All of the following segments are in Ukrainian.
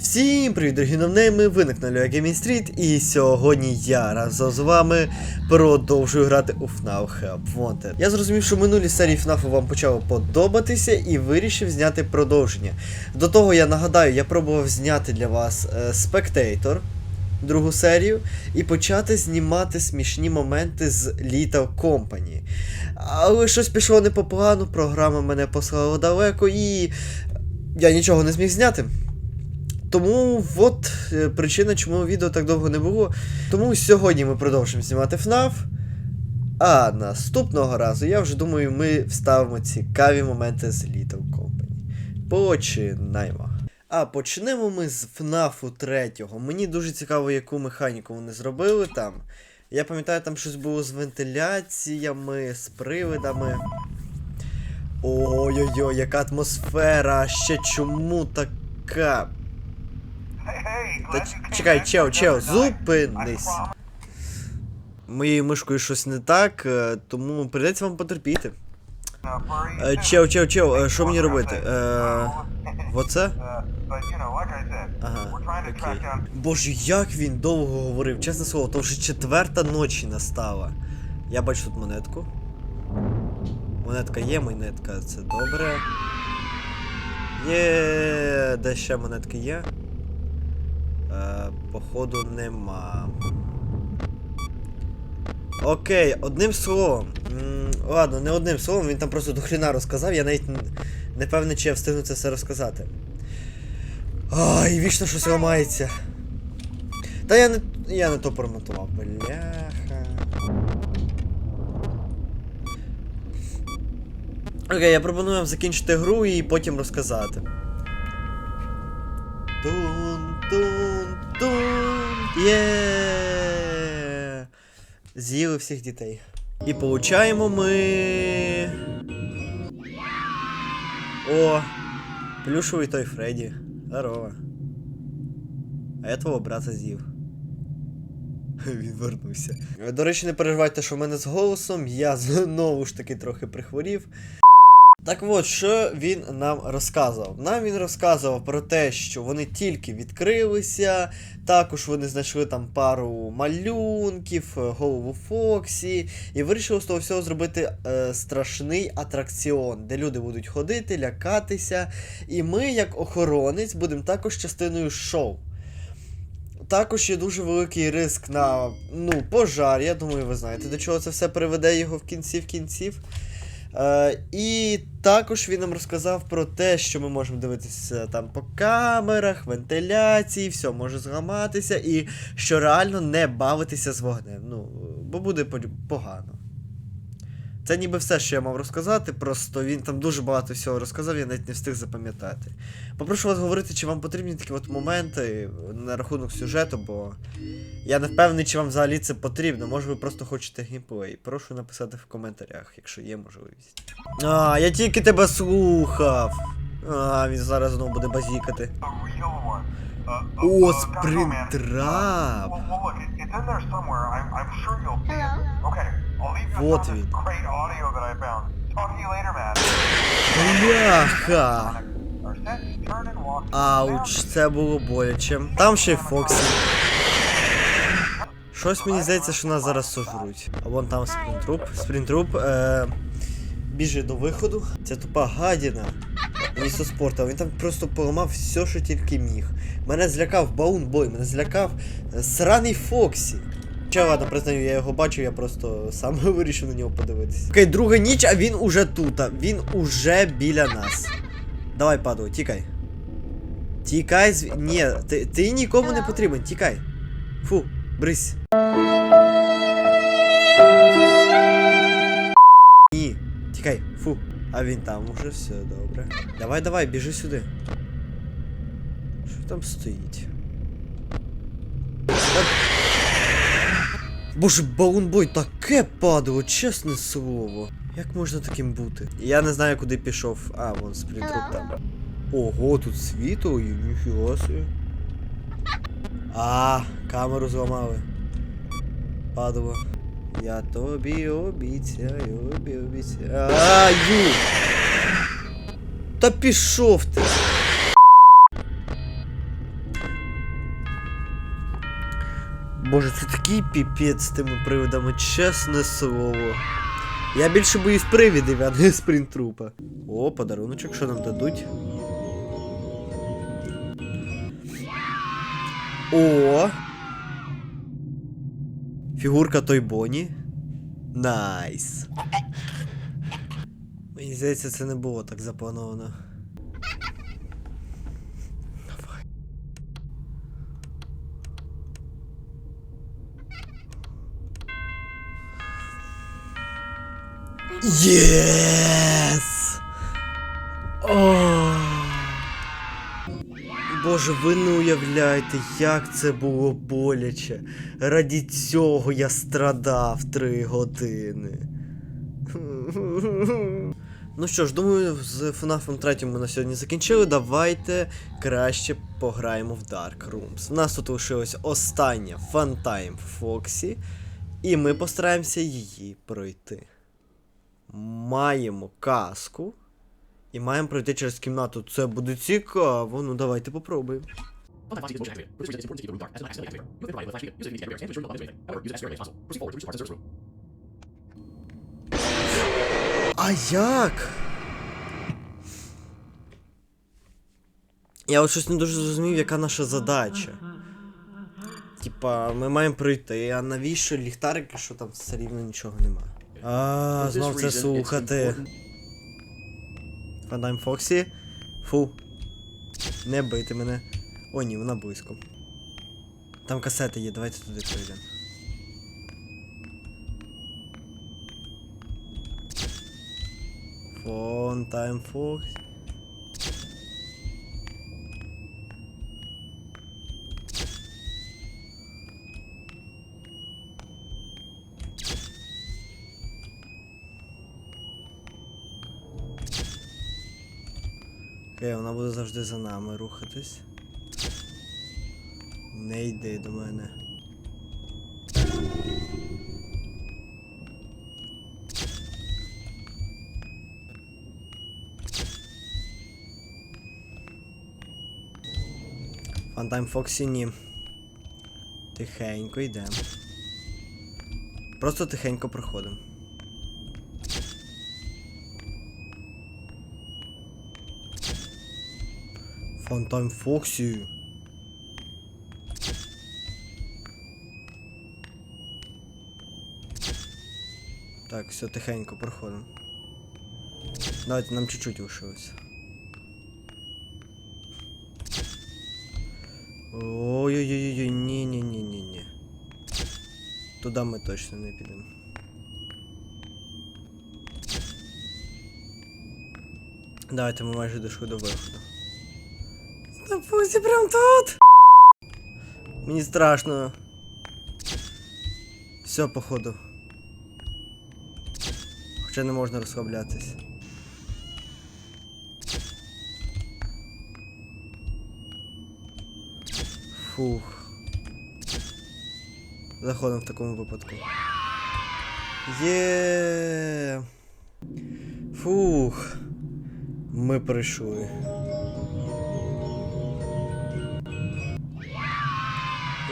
Всім привіт, дорогі новнейми, ви на каналі Gaming Street, і сьогодні я разом з вами продовжую грати у FNAF Help Wanted. Я зрозумів, що минулі серії FNAF вам почало подобатися і вирішив зняти продовження. До того я нагадаю, я пробував зняти для вас е, Spectator, другу серію, і почати знімати смішні моменти з Little Company. Але щось пішло не по плану, програма мене послала далеко і я нічого не зміг зняти. Тому от е, причина, чому відео так довго не було. Тому сьогодні ми продовжимо знімати FNAF. А наступного разу, я вже думаю, ми вставимо цікаві моменти з Little Company. Починаємо. А почнемо ми з FNAF 3. Мені дуже цікаво, яку механіку вони зробили там. Я пам'ятаю, там щось було з вентиляціями, з привидами. Ой-ой-ой, яка атмосфера! Ще чому така? Та чекай, чел, чел, зупинись. Моєю мишкою щось не так, е, тому прийдеться вам потерпіти. Е, Чел, чел, чел, е, що мені робити? Оце? Ага, окей. Боже, як він довго говорив, чесне слово, то вже четверта ночі настала. Я бачу тут монетку. Монетка є, монетка, це добре. Є, де ще монетки є? Е, походу нема. Окей, одним словом. Ладно, не одним словом, він там просто до хріна розказав, я навіть не певний, чи я встигну це все розказати. Ай, вічно щось ламається. Та я не. я не то промотував, бляха. Окей, я пропоную вам закінчити гру і потім розказати. Тун, тун, тун. Є. З'їли всіх дітей. І получаємо ми. О! Плюшовий той Фредді. Здорово. А я твого брата з'їв. Він вернувся. До речі, не переживайте, що в мене з голосом. Я знову ж таки трохи прихворів. Так от, що він нам розказував? Нам він розказував про те, що вони тільки відкрилися, також вони знайшли там пару малюнків, е, голову Фоксі, і вирішили з того всього зробити е, страшний атракціон, де люди будуть ходити, лякатися. І ми, як охоронець, будемо також частиною шоу. Також є дуже великий риск на ну, пожар. Я думаю, ви знаєте, до чого це все приведе його в кінці в кінців. Е, і також він нам розказав про те, що ми можемо дивитися там по камерах, вентиляції, все може зламатися, і що реально не бавитися з вогнем. Ну, бо буде по- погано. Це ніби все, що я мав розказати, просто він там дуже багато всього розказав, я навіть не встиг запам'ятати. Попрошу вас говорити, чи вам потрібні такі от моменти на рахунок сюжету, бо я не впевнений, чи вам взагалі це потрібно. Може ви просто хочете геймплей. Прошу написати в коментарях, якщо є можливість. А, я тільки тебе слухав. А, він зараз знову буде базікати. О, спринтрап. Вот він. Бляха. Ауч, це було боляче. Там ще й Фоксі. Щось мені здається, що нас зараз сожруть. А вон там спринтруп. Спринтруп е, біжить до виходу. Це тупа гадіна. Місто спорту. Він там просто поламав все, що тільки міг. Мене злякав Баунбой, мене злякав е, сраний Фоксі. Чи ладно, признаю, я його бачив, я просто сам вирішив на нього подивитися. Окей, друга ніч, а він уже тут. Він уже біля нас. Давай, падай, тікай. Тікай з. Ні, ти, ти нікому не потрібен, тікай. Фу, брись. Ні, тікай, фу. А він там уже все добре. Давай, давай, біжи сюди. Що там стоїть? Боже, Баунбой, таке падало, чесне слово. Як можна таким бути? Я не знаю, куди пішов. А, вон спринтруп там. Ого, тут світло, і ніфіга собі. А, камеру зламали. Падало. Я тобі обіцяю, обі обіцяю. Аю! Та пішов ти! Боже, це такий піпець з тими привидами, чесне слово. Я більше боюсь привідів, а не спринтрупа. О, подаруночок, що нам дадуть? О! Фігурка той Боні. Найс. Мені здається, це не було так заплановано. Єс! О! Боже, ви не уявляєте, як це було боляче. Раді цього я страдав три години. Ну що ж, думаю, з FNAF 3 ми на сьогодні закінчили. Давайте краще пограємо в Dark Rooms. У нас тут лишилась остання Funtime Фоксі, і ми постараємося її пройти. Маємо каску. І маємо пройти через кімнату. Це буде цікаво. Ну давайте попробуємо. А як? Я от щось не дуже зрозумів, яка наша задача. Типа, ми маємо пройти, а навіщо ліхтарики, що там все рівно нічого нема. А, знов це слухати. Фандайм Фоксі. Фу. Не бийте мене. О, ні, вона близько. Там касети є, давайте туди пройдемо. Фон Тайм Фокс. Окей, вона буде завжди за нами рухатись. Не йди до мене. Фантайм Фоксі ні. Тихенько йдемо. Просто тихенько проходимо. Фантайм Фоксі. Так, все тихенько проходимо. Давайте нам чуть-чуть лишилось. Ой-ой-ой-ой, ні-ні-ні-ні-ні. Туди ми точно не підемо. Давайте ми майже дійшли до виходу. Та прям тут. Мені страшно. Все, походу. Хоча не можна розслаблятись. Фух. Заходимо в такому випадку. Є. Фух. Ми прийшли.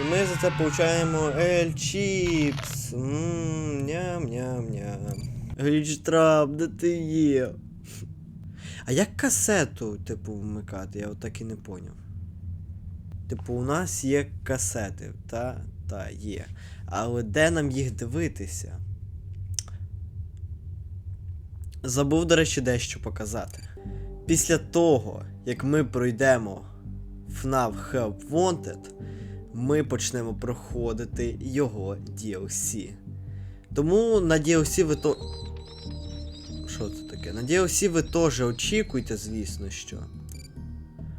І ми за це получаємо Чіпс. Ммм, ням-ням-ням. Глічтрап, де ти є? А як касету, типу, вмикати? Я от так і не поняв. Типу, у нас є касети, та? Та, є. Але де нам їх дивитися? Забув, до речі, дещо показати. Після того, як ми пройдемо FNAF Help Wanted, ми почнемо проходити його DLC. Тому на DLC ви то. Що це таке? На DLC ви теж очікуйте, звісно що.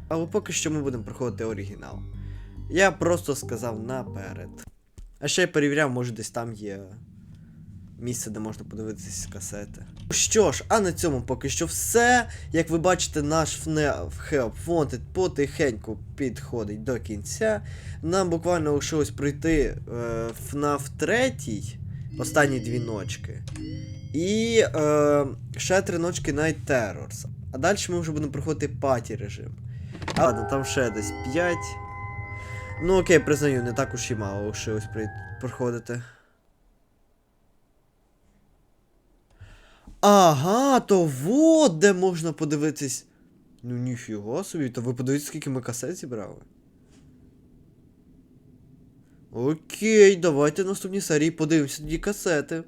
Але поки що ми будемо проходити оригінал. Я просто сказав наперед. А ще й перевіряв, може десь там є місце, де можна подивитися касети. Що ж, а на цьому поки що все. Як ви бачите, наш FNAF Help Wanted потихеньку підходить до кінця. Нам буквально лишилось пройти е, FNAF 3, останні дві ночки. І е, ще три ночки Night Terrors. А далі ми вже будемо проходити паті режим. А ладно, там ще десь 5. Ну окей, признаю, не так уж і мало лишилось проходити. Ага, то вот де можна подивитись. Ну ніфіга собі, то ви подивіться, скільки ми касет зібрали. Окей, давайте в наступній серії подивимося тоді касети.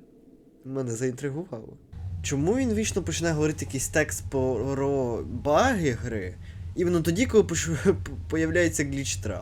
Мене заінтригувало. Чому він вічно починає говорити якийсь текст про баги гри? Іменно тоді, коли появляється гліч трап.